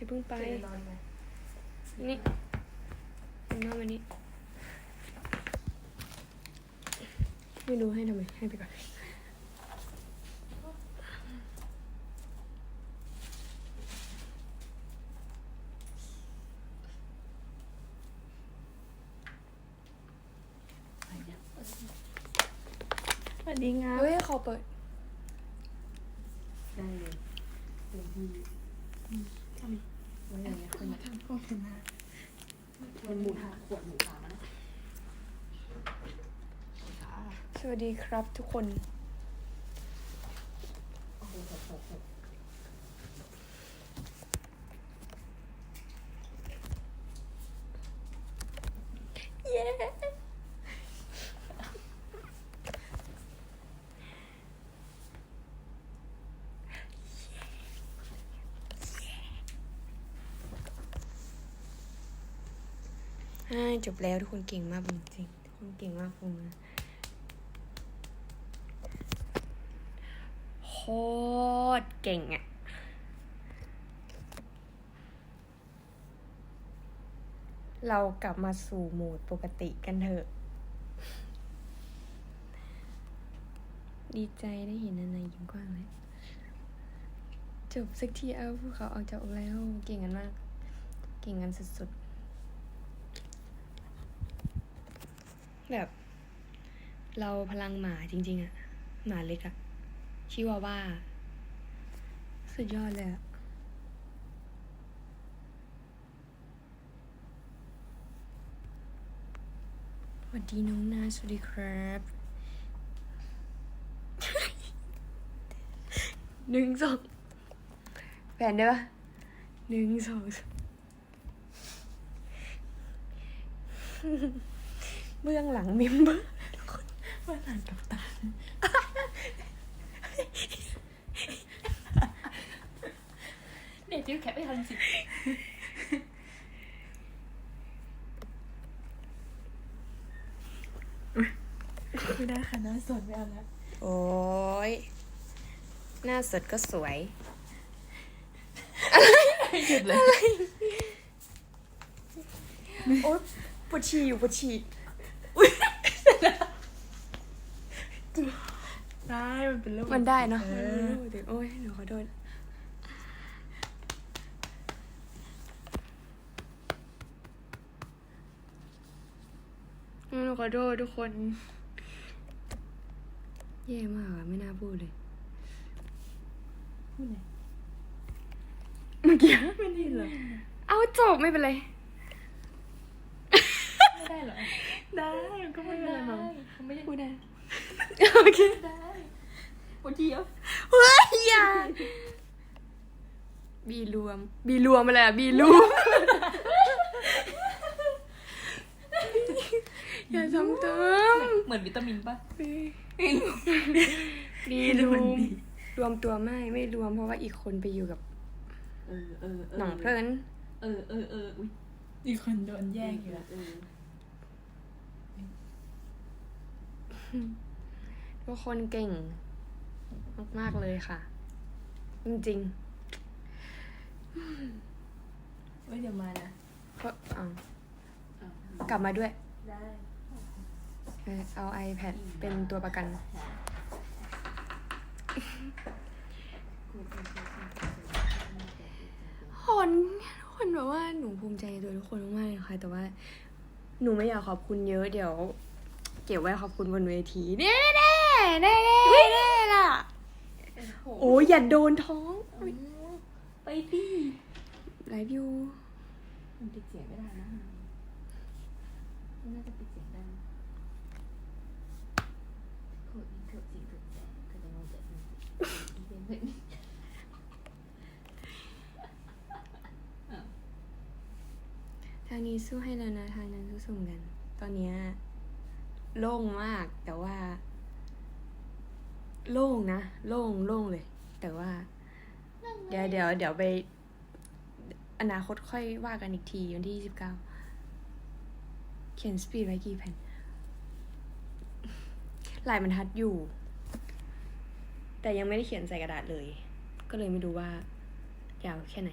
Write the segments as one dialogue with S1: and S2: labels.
S1: อย่าเพิ่งไป
S2: ไป นอนไหม
S1: นี่เอาหน้ามานี่ไม่รู้ให้ทำไม ให้ไปก่อน
S2: สวัสดีงาม
S1: เฮ้ยขอเปิด
S2: ได้เลยเต็มที่ทำไว้อย่างเงี้ ยคนมาทำข้อมูลนะมันหมุนขวดหมูสามนะ
S1: สวัสดีครับทุกคน
S2: โอ้โหโอ้โห
S1: เย้อ่า จบแล้วทุกคนเก่งมากจริงๆทุกคนเก่งมากผมนะโคตรเก่งอะเรากลับมาสู่โหมดปกติกันเถอะ ดีใจได้เห็นนันายยิ้มกว้างเลยจบสักทีเอาพวกเขาออกจากอกแล้ว เก่งกันมาก เก่งกันสุดๆ แบบ เราพลังหมาจริง ๆอะหมาเล็กอะชิวาว่า สุดยอดเลยอะสวัสดีน้องนาสวัสดีครับหนึ่งสองแฟนได้ปะหนึ่งสอง เบื้องหลังเมมเบอร์ทุกคน
S2: ว่าหลานกับตาเด็กจิ้วแคปไม่ทันสิไม่ได้ค่ะน้าสดไม่เอาแล้ว
S1: โอ้ยหน้าสดก็สวย
S2: หยุดเลย
S1: โอ๊ยปวดฉี่อยู่ปวดฉี่
S2: ได้มันเป็นเรื่อง
S1: มันได้เนาะ
S2: เออ
S1: โอ้ยหนูขอโทษหนูขอโทษทุกคน แย่มากอะไม่น่าพูดเลย
S2: พูดไง
S1: เมื่อกี้
S2: ไม่ได้เหรอ
S1: เอาจบไม่เป็นไร
S2: ไม่ได้เหรอ
S1: ได้ก็ไม่เป็นไรมั้ง
S2: เขาไม่ได้
S1: พูดได้ โอเค
S2: ได้ปวดเที่ยว
S1: เฮ้ยอย่าบีรวม บีรวมอะไรอะบีรวมอย่าซ้ำเติม
S2: เหมือนวิตามินป่ะ
S1: บีรวมรวมตัวไม่ไม่รวมเพราะว่าอีกคนไปอยู่กับ
S2: เออเออเออ
S1: หนองเพลิน
S2: เออเออเอออุ้ย
S3: อีกคนโดนแย่งอยู่ละ
S2: เออ
S1: ทุกคนเก่ง มากๆเลยค่ะ จริง
S2: เว้ยเดี๋ยวมานะ
S1: ๆเพราะอ้าว
S2: เอา
S1: กลับมาด้วย
S2: ได้
S1: เออเอา iPad เป็นตัวประกัน คนคนแบบว่าหนูภูมิใจในตัวทุกคนมากๆเลยค่ะ แต่ว่าหนูไม่อยากขอบคุณเยอะเดี๋ยว เก็บไว้ขอบคุณบนเวทีเน่เน่เน่เน่เน่ล่ะ โอ้ยอย่าโดนท้อง
S2: ไปดิ
S1: ไลฟ์อยู่
S2: มันปิดเสียงไม่ได้นะมันน่าจะปิดเสียงได้นะโคตรนี่เกือบสี่เกือบแปดก็จะมองแบบนี้เป็นแบบนี้
S1: ทางนี้สู้ให้แล้วนะ ทางนั้นสู้ๆเหมือนกัน ตอนเนี้ย โล่งมาก แต่ว่า โล่งนะโล่งโล่งเลย แต่ว่า เดี๋ยวเดี๋ยวเดี๋ยวไป อนาคตค่อยว่ากันอีกทีวันที่ยี่สิบเก้าเขียนสปีดไว้กี่แผ่นหลายบรรทัดอยู่ แต่ยังไม่ได้เขียนใส่กระดาษเลย ก็เลยไม่รู้ว่ายาวแค่ไหน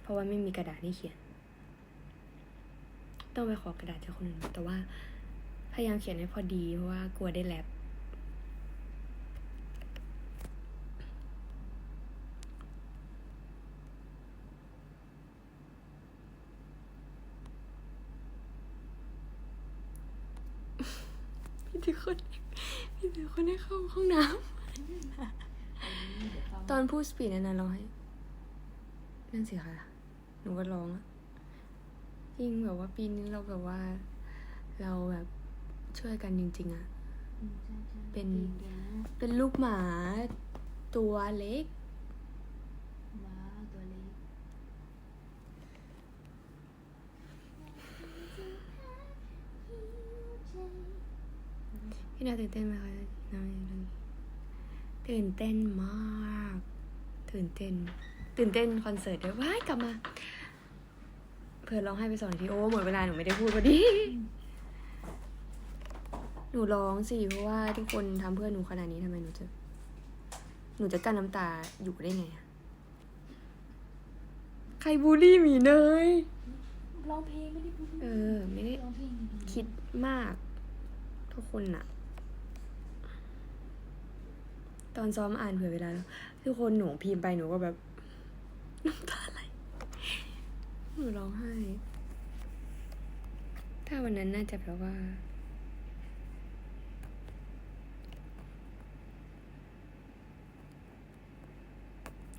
S1: เพราะว่าไม่มีกระดาษให้เขียน ต้องไปขอกระดาษจากคนอื่นแต่ว่า พยายามเขียนให้พอดีเพราะว่ากลัวได้แลบพี่ถือคนพี่ถือคนให้เข้าห้องน้ำตอนพูดสปีดนั้นนะร้องให้นั่นสิคะหนูก็ร้องอะยิ่งแบบว่าปีนี้เราแบบว่า เราแบบ ช่วยกันจริงๆอะเป็นเป็นลูกหมาตัวเล็ก
S2: ว้าวตัวเล็ก
S1: พี่นาตื่นเต้นไหมคะนาเรื่องตื่นเต้นมาก ตื่นเต้น ตื่นเต้นคอนเสิร์ตด้วยว้ายกลับมา เพื่อนร้องไห้ไปสองนาทีโอ้หมดเวลาหนูไม่ได้พูดพอดี หนูร้องสิเพราะว่าทุกคนทำเพื่อหนูขนาดนี้ทำไมหนูจะหนูจะกั้นน้ำตาอยู่ได้ไงอะใครบูลลี่หมีเนย
S2: ร้องเพลงไม่ได้พูด
S1: เออ ไม่ได้
S2: ร้องเพลงดีๆ
S1: คิดมาก ทุกคนอะตอนซ้อมอ่านเผื่อเวลาแล้วทุกคนหนูพิมพ์ไปหนูก็แบบน้ำตาไหลหนูร้องไห้ ถ้าวันนั้นน่าจะแบบว่า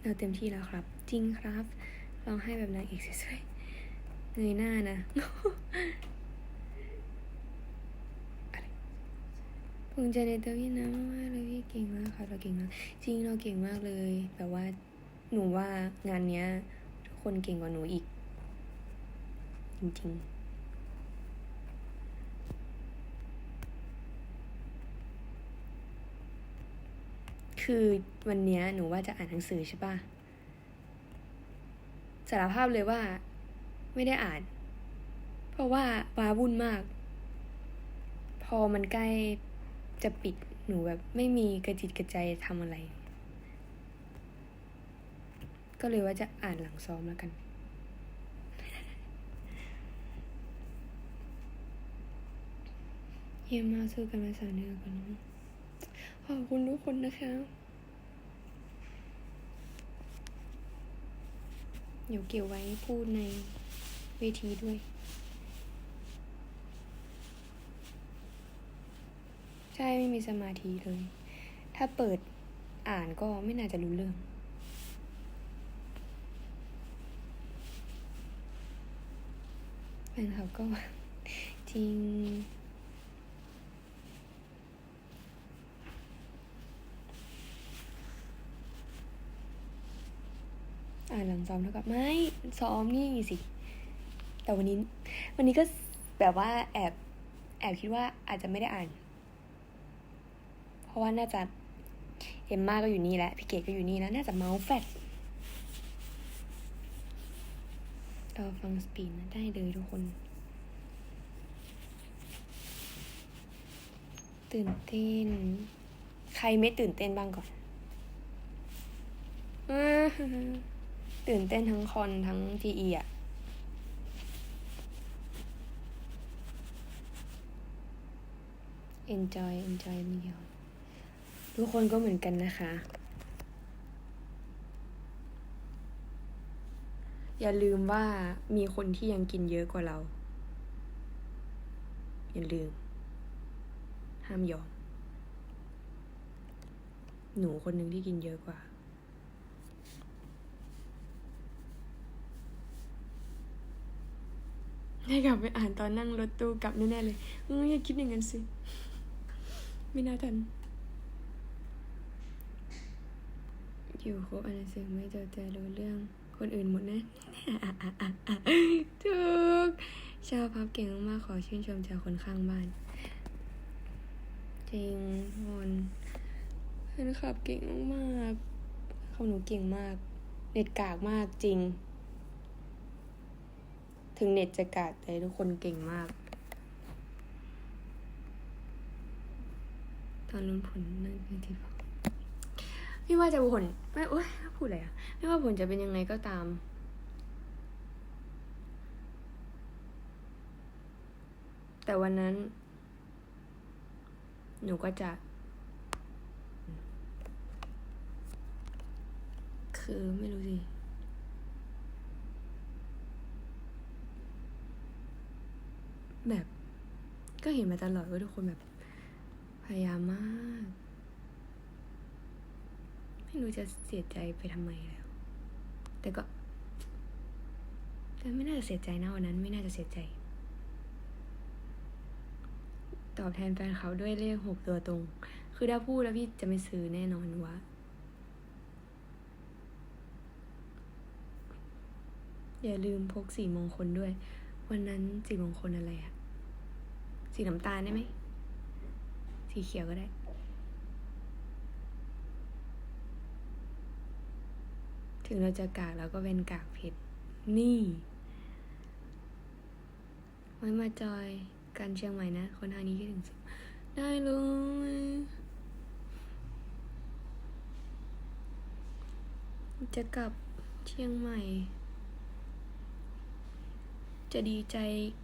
S1: เราเต็มที่แล้วครับ จริงครับร้องไห้แบบนางเอกสวยๆเงยหน้านะภูมิใจในตัวพี่นะมากเลยพี่เก่งมากค่ะเราเก่งมากจริงเราเก่งมากเลยแบบว่าหนูว่างานเนี้ยทุกคนเก่งกว่าหนูอีก จริงๆ คือวันเนี้ยหนูว่าจะอ่านหนังสือใช่ปะสารภาพเลยว่า ไม่ได้อ่าน เพราะว่าว้าวุ่นมาก พอมันใกล้จะปิดหนูแบบไม่มีกระจิตกระใจทำอะไร ก็เลยว่าจะอ่านหลังซ้อมแล้วกัน เยี่ยมมากสู้กันมาสามเดือนกันนะ ขอบคุณทุกคนนะคะ เดี๋ยวเก็บไว้พูดในเวทีด้วย ใช่ไม่มีสมาธิเลย ถ้าเปิดอ่านก็ไม่น่าจะรู้เรื่องแฟนคลับก็จริง อ่านหลังซ้อมเท่ากับไม่ซ้อมนี่สิ แต่วันนี้ วันนี้ก็แบบว่าแอบแอบคิดว่าอาจจะไม่ได้อ่าน เพราะว่าน่าจะเอมมาก็อยู่นี่แหละพี่เกดก็อยู่นี่แล้วน่าจะเมาส์แฟดรอฟังสปีดนได้เลยทุกคน ตื่นเต้น ใครไม่ตื่นเต้นบ้างก่อน ตื่นเต้นทั้งคอนทั้งทีอีอะ enjoy enjoy มีเดียวทุกคนก็เหมือนกันนะคะ อย่าลืมว่ามีคนที่ยังกินเยอะกว่าเรา อย่าลืม ห้ามยอม หนูคนหนึ่งที่กินเยอะกว่า ได้กลับไปอ่านตอนนั่งรถตู้กลับแน่ๆเลยเอออย่าคิดอย่างนั้นสิ ไม่น่าทัน อยู่ครบอันหนังสือไม่เจอแต่รู้เรื่องคนอื่นหมดนะถูกชาวพับเก่งมากขอชื่นชมจากคนข้างบ้าน จริงคนแฟนคลับเก่งมากเขาหนูเก่งมาก เน็ตกากมากจริง ถึงเน็ตจะกาดแต่ทุกคนเก่งมาก ตอนลุ้นผลนั่นคือที่ไม่ว่าจะผลไม่โอ๊ยพูดอะไรอะไม่ว่าผลจะเป็นยังไงก็ตาม แต่วันนั้น หนูก็จะ คือไม่รู้สิ แบบ ก็เห็นมาตลอดว่าทุกคนแบบ พยายามมาก ไม่รู้จะเสียใจไปทำไมแล้ว แต่ก็ แต่ไม่น่าจะเสียใจนะวันนั้น ไม่น่าจะเสียใจ ตอบแทนแฟนเขาด้วยเลขหกตัวตรง คือถ้าพูดแล้วพี่จะไม่ซื้อแน่นอนว่าอย่าลืมพกสีมงคลด้วย วันนั้นสีมงคลอะไรอะ สีน้ำตาลได้ไหม สีเขียวก็ได้ ถึงเราจะกากเราก็เป็นกากเพชร นี่ ไว้มาจอยกันเชียงใหม่นะ คนทางนี้คิดถึงสุดได้เลยจะกลับเชียงใหม่ จะดีใจ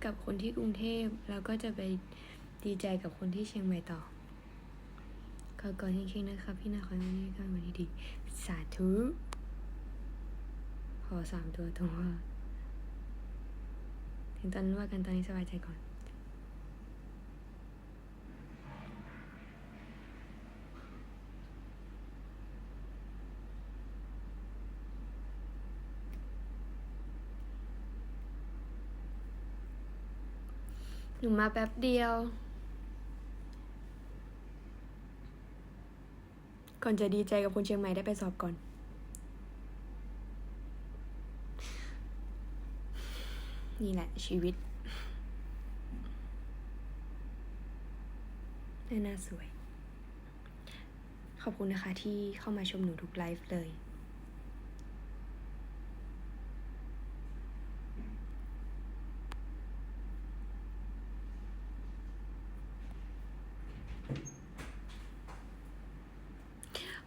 S1: กับคนที่กรุงเทพแล้วก็จะไปดีใจกับคนที่เชียงใหม่ต่อขอก่อนเค้งๆนะครับพี่นาคอยวันนี้ก็วันนี้ดีสาธุขอสามตัวตรงว่าถึงต้นว่ากันตอนนี้สบายใจก่อน หนูมาแป๊บเดียว ก่อนจะดีใจกับคนเชียงใหม่ได้ไปสอบก่อน นี่แหละชีวิตน่าน่าสวย ขอบคุณนะคะที่เข้ามาชมหนูทุกไลฟ์เลย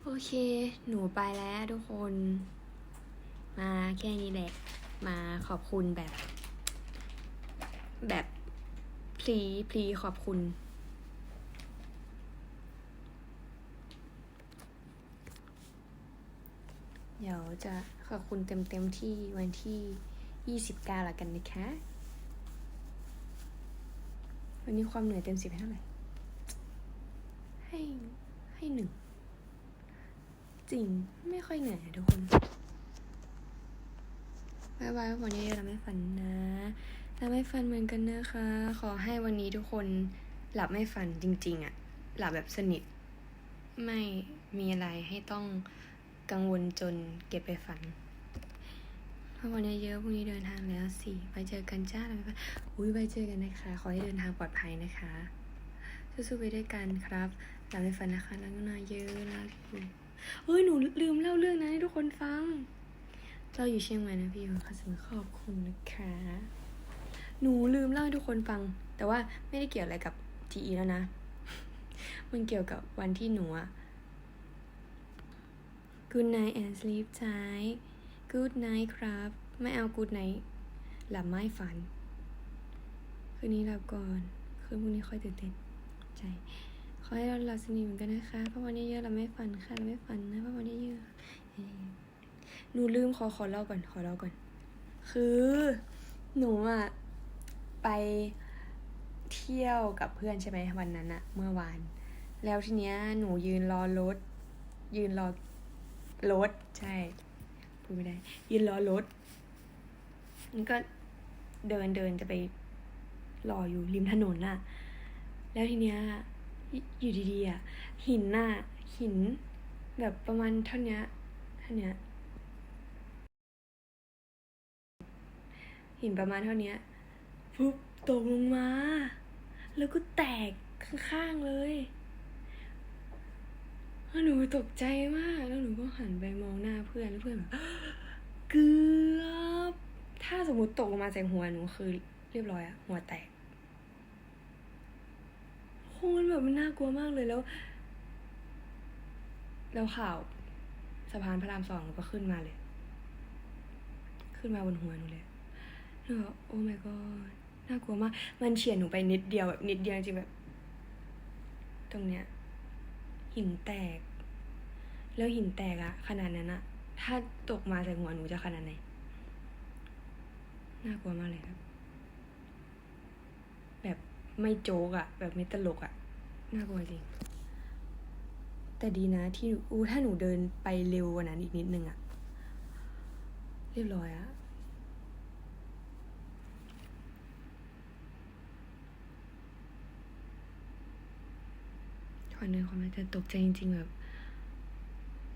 S1: โอเค หนูไปแล้วทุกคน มาแค่นี้แหละ มาขอบคุณแบบ แบบพลีพลีขอบคุณ เดี๋ยวจะขอบคุณเต็มๆที่วันที่29ละกันนะคะ วันนี้ความเหนื่อยเต็มสิบให้เท่าไหร่ ให้ให้หนึ่ง จริงไม่ค่อยเหนื่อยทุกคนบายบายวันนี้เราไม่ฝันนะเราไม่ฝันเหมือนกันนะคะ ขอให้วันนี้ทุกคนหลับไม่ฝันจริง ๆอะหลับแบบสนิท ไม่มีอะไรให้ต้องกังวลจนเก็บไปฝันพราะวันนี้เยอะพรุ่งนี้เดินทางแล้วสิไปเจอกันจ้าไม่ฝันอุ้ยไปเจอกันนะคะ ขอให้เดินทางปลอดภัยนะคะ สู้ๆไปด้วยกันครับหลับไม่ฝันนะคะแล้วก็นอนเยอะนะคุณ เฮ้ยหนูลืมเล่าเรื่องนั้นให้ทุกคนฟัง เราอยู่เชียงใหม่นะพี่ขอสมขอบคุณนะคะ หนูลืมเล่าให้ทุกคนฟัง แต่ว่าไม่ได้เกี่ยวอะไรกับ GE แล้วนะ มันเกี่ยวกับวันที่หนูอะ Good night and sleep tight Good night ครับ ไม่เอา Good night หลับไม่ฝัน คืนนี้หลับก่อน คืนพรุ่งนี้ค่อยตื่นเต้นใช่ข อให้เราหลับสนิทเหมือนกันนะคะเพราะวันนี้เยอะเราไม่ฝันค่ะเราไม่ฝันนะเพราะวันนี้เยอะเอ่อหนูลืมขอขอเล่าก่อนขอเล่าก่อน คือ หนูอะไปเที่ยวกับเพื่อนใช่ไหมวันนั้นอะเมื่อวาน แล้วทีเนี้ยหนูยืนรอรถ ยืนรอรถใช่พูดไม่ได้ ยืนรอรถมันก็เดินเดินจะไปรออยู่ริมถนนน่ะ แล้วทีเนี้ย อยู่ดีๆอะหินน่ะหิน แบบประมาณเท่านี้เท่านี้หินประมาณเท่านี้ปุ๊บตกลงมา แล้วก็แตกข้างๆเลยหนูตกใจมาก แล้วหนูก็หันไปมองหน้าเพื่อนแล้วเพื่อนแบบเกือบ ถ้าสมมติตกลงมาใส่หัวหนูคือเรียบร้อยอะหัวแตก มันแบบมันน่ากลัวมากเลยแล้ว แล้วข่าวสะพานพระรามสองก็ขึ้นมาเลย ขึ้นมาบนหัวหนูเลยหนูแบบโอ้ my god น่ากลัวมาก มันเฉียดหนูไปนิดเดียวแบบนิดเดียวจริงแบบ ตรงเนี้ย หินแตก แล้วหินแตกอะขนาดนั้นอะถ้าตกมาใส่หัวหนูจะขนาดไหน น่ากลัวมากเลยครับ ไม่โจกอะแบบไม่ตลกอะน่ากลัวจริง แต่ดีนะที่อู้ถ้าหนูเดินไปเร็วกว่านั้นอีกนิดนึงอะเรียบร้อยอะขอเนินความรักแต่ตกใจจริงๆแบบ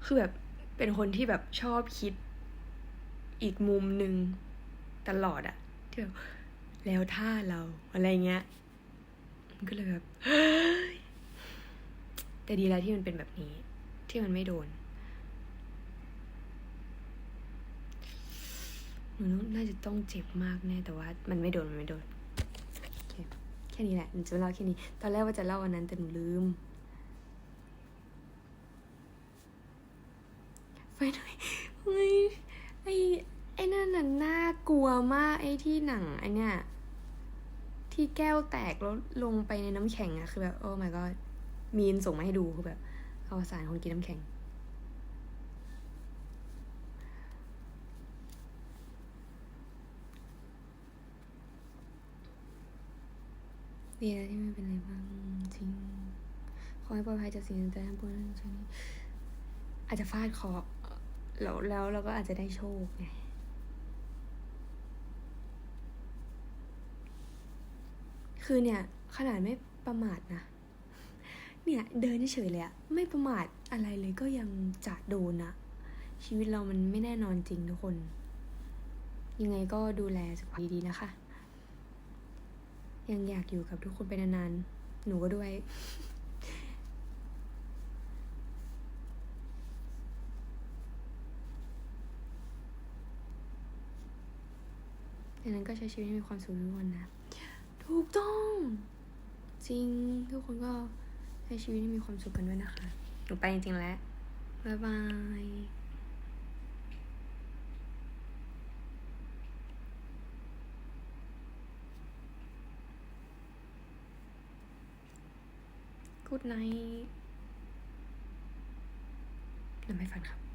S1: คือแบบเป็นคนที่แบบชอบคิดอีกมุมหนึ่งตลอดอะที่แบบแล้วถ้าเราอะไรเงี้ย มันก็เลยแบบแต่ดีแล้วที่มันเป็นแบบนี้ ที่มันไม่โดนหนูน่าจะต้องเจ็บมากแน่แต่ว่ามันไม่โดนมันไม่โดนแค่นี้แหละหนูจะเล่าแค่นี้ ตอนแรกว่าจะเล่าวันนั้นแต่หนูลืมไปหน่อยเฮ้ยไอ้ไอ้นั่นน่ะน่ากลัวมากไอ้ที่หนังไอ้เนี่ย ที่แก้วแตกแล้วลงไปในน้ำแข็งอะคือแบบโอ้ my god มีนส่งมาให้ดูคือแบบอวสานคนกินน้ำแข็ง ดีนะที่ไม่เป็นไรบ้างจริง ขอให้ปลอดภัยจากสิ่งต่างๆพวกนั้นช่วงนี้อาจจะฟาดคอแล้วแล้วเราก็อาจจะได้โชคไง คือเนี่ยขนาดไม่ประมาทนะ เนี่ยเดินเฉยเลยอะไม่ประมาทอะไรเลยก็ยังจะโดนอะชีวิตเรามันไม่แน่นอนจริงทุกคน ยังไงก็ดูแลสุขภาพดีๆนะคะ ยังอยากอยู่กับทุกคนไปนานๆ หนูก็ด้วยดังนั้นก็ใช้ชีวิตให้มีความสุขทุกวันนะ ถูกต้อง จริงทุกคนก็ใช้ชีวิตให้มีความสุขกันด้วยนะคะ หนูไปจริงๆแล้ว บ๊ายบายกูดไนท์นำให้ฟันครับ